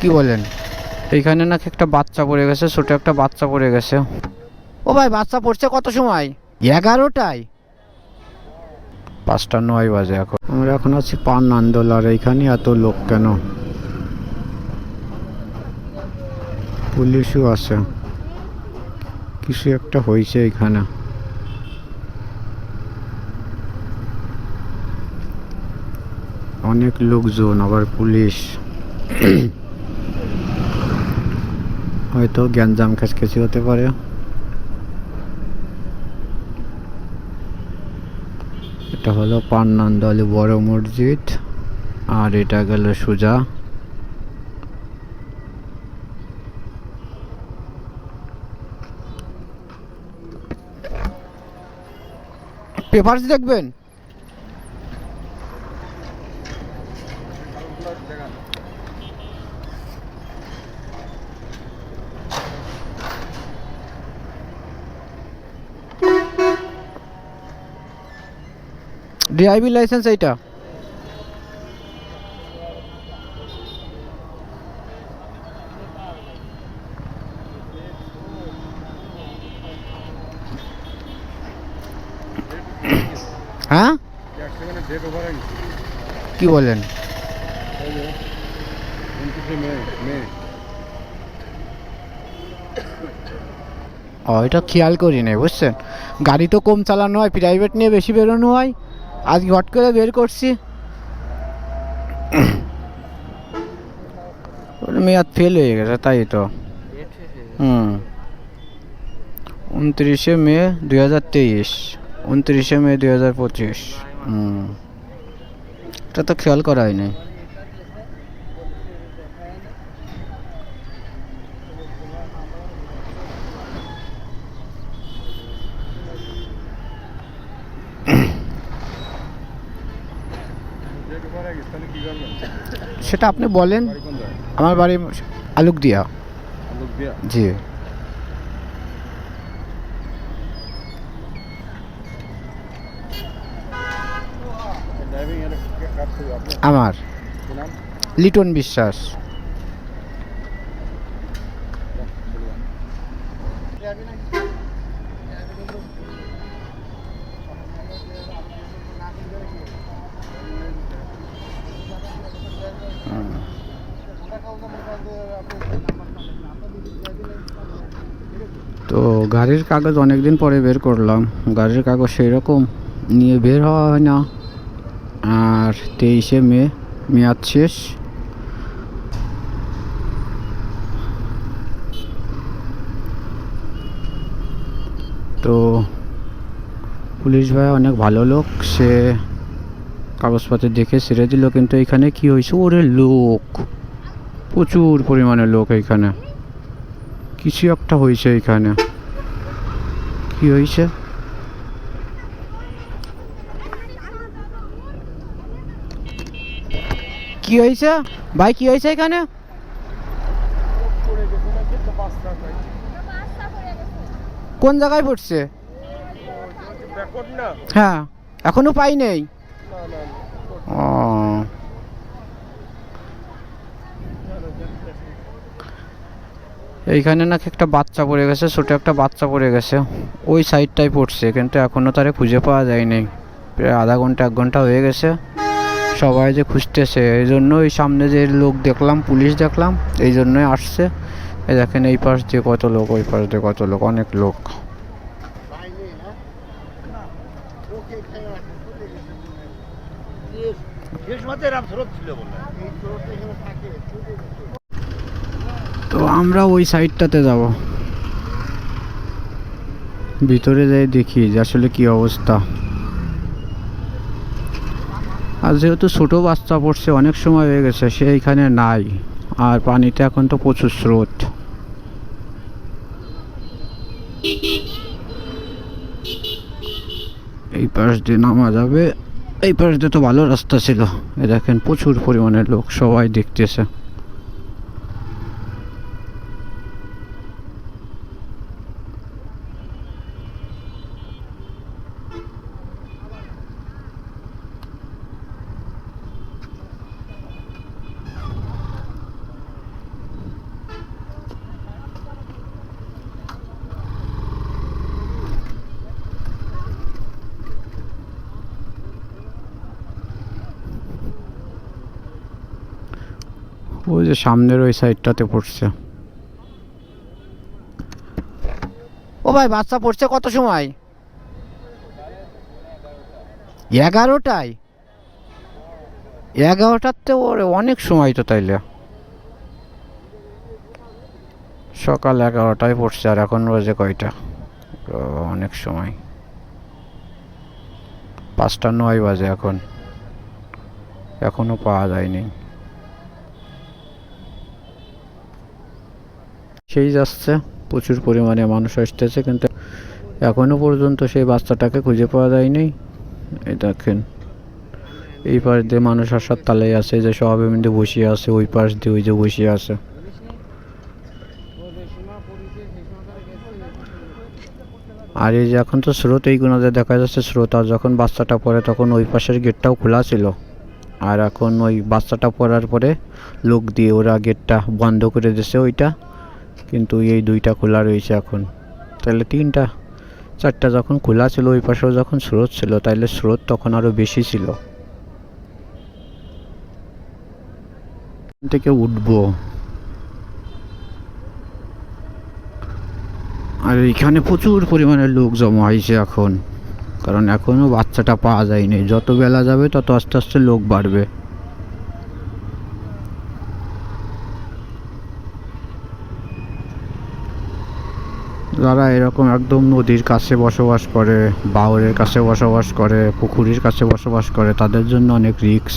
কি বলেন এইখানে নাকি একটা বাচ্চা পড়ে গেছে ছোট একটা বাচ্চা পড়ে গেছে। ও ভাই বাচ্চা পড়ছে কত সময়? এগারোটায়? পাঁচটা নয় বাজে এখন। আমরা এখন আছি পান আন্দোল আর এইখানে এত লোক কেন? পুলিশও আছে। কিছু একটা হয়েছে এখানে অনেক লোকজন, আবার পুলিশ। হয়তো গ্যাঞ্জাম খেসখেসি হতে পারে। এটা হলো পান্নান্দলি বড় মসজিদ, আর এটা গেল সুজা। পেপারস দেখবেন? ড্রাইভিং লাইসেন্স এইটা? হ্যাঁ? কি বলেন? ও, এটা খেয়াল করি নাই বুঝছেন? গাড়ি তো কম চালানো হয় প্রাইভেট নিয়ে বেশি বেরোনো হয়। আজ হট করে বের করছি। মেয়াদ ফেল হয়ে গেছে, তাই তো। হুম। উনত্রিশে মে দুই হাজার তেইশ, উনত্রিশে মে দুই হাজার পঁচিশ। হুম। এটা তো খেয়াল করা হয়নি সেটা আপনি বলেন। আমার বাড়ি আলুক দিয়া জি। আমার। লিটন বিশ্বাস। তো গাড়ির কাগজ অনেক দিন পরে বের করলাম। গাড়ির কাগজ সেই রকম নিয়ে বের হওয়া হয় না। আর তেইশে মে, মেয়াদ শেষ। তো পুলিশ ভাই অনেক ভালো লোক, সে কাগজপত্র দেখে ছেড়ে দিল, কিন্তু এখানে কি হয়েছে? ওরে লোক! প্রচুর পরিমাণে লোক এইখানে। কিছু একটা হয়েছে এখানে কি হয়েছে? কি হয়েছে? ভাই কি হয়েছে এখানে? কোন জায়গায় পড়ছে? হ্যাঁ এখনও পাই নেই ও এইখানে নাকি একটা বাচ্চা পড়ে গেছে, ছোট একটা বাচ্চা পড়ে গেছে। ওই সাইডটাই পড়ছে, কিন্তু এখনও তারে খুঁজে পাওয়া যায়নি। প্রায় আধা ঘণ্টা, এক ঘণ্টা হয়ে গেছে। সবাই যে খুঁজতেছে, এই জন্য ওই সামনে যে লোক দেখলাম, পুলিশ দেখলাম, এই জন্যই আসছে। দেখেন এই পাশ দিয়ে কত লোক, ওই পাশ দিয়ে কত লোক, অনেক লোক। তো আমরা ওই সাইডটাতে যাব। ভিতরে যাই দেখি যে আসলে কি অবস্থা। আর যেহেতু ছোটো বাচ্চা পড়ছে, অনেক সময় হয়ে গেছে, সে এখানে নাই। আর পানিতে এখন তো প্রচুর স্রোত। এই পাশ দিয়ে নামা যাবে। এই পাশ দিয়ে তো ভালো রাস্তা ছিল। এ দেখেন প্রচুর পরিমাণে লোক সবাই দেখতেছে। ওই যে সামনের ওই সাইডটাতে পড়ছে। ও ভাই, বাচ্চা পড়ছে কত সময়? এগারোটায়? এগারোটাতে ওর অনেক সময় তো তাইলে। সকাল এগারোটায় পড়ছে আর এখন বাজে কয়টা? অনেক সময়। পাঁচটা নয় বাজে এখন। এখনও পাওয়া যায়নি। সেই যাচ্ছে। প্রচুর পরিমাণে মানুষ আসতেছে, কিন্তু এখনও পর্যন্ত সেই বাচ্চাটাকে খুঁজে পাওয়া যায়নি। এই দেখেন, এই পাশ দিয়ে মানুষ আসার তালে আছে যে সব এমনি বসিয়ে আছে, ওই পাশ দিয়ে ওই যে বসিয়ে আছে। আর এই যে এখন তো স্রোত এইগুলোতে দেখা যাচ্ছে স্রোত, আর যখন বাচ্চাটা পড়ে তখন ওই পাশের গেটটাও খোলা ছিল। আর এখন ওই বাচ্চাটা পড়ার পরে লোক দিয়ে ওরা গেটটা বন্ধ করে দিয়েছে ওইটা। কিন্তু এই দুইটা খোলা রয়েছে এখন। তাহলে তিনটা, চারটা যখন খোলা ছিল, ওই পাশেও যখন স্রোত ছিল, তাহলে স্রোত তখন আরও বেশি ছিল। থেকে উঠবো। আর এখানে প্রচুর পরিমাণে লোক জমা হয়েছে এখন। কারণ এখনও বাচ্চাটা পাওয়া যায়নি। যত বেলা যাবে, তত আস্তে আস্তে লোক বাড়বে। যারা এরকম একদম নদীর কাছে বসবাস করে, বাউরের কাছে বসবাস করে, পুকুরের কাছে বসবাস করে, তাদের জন্য অনেক রিস্ক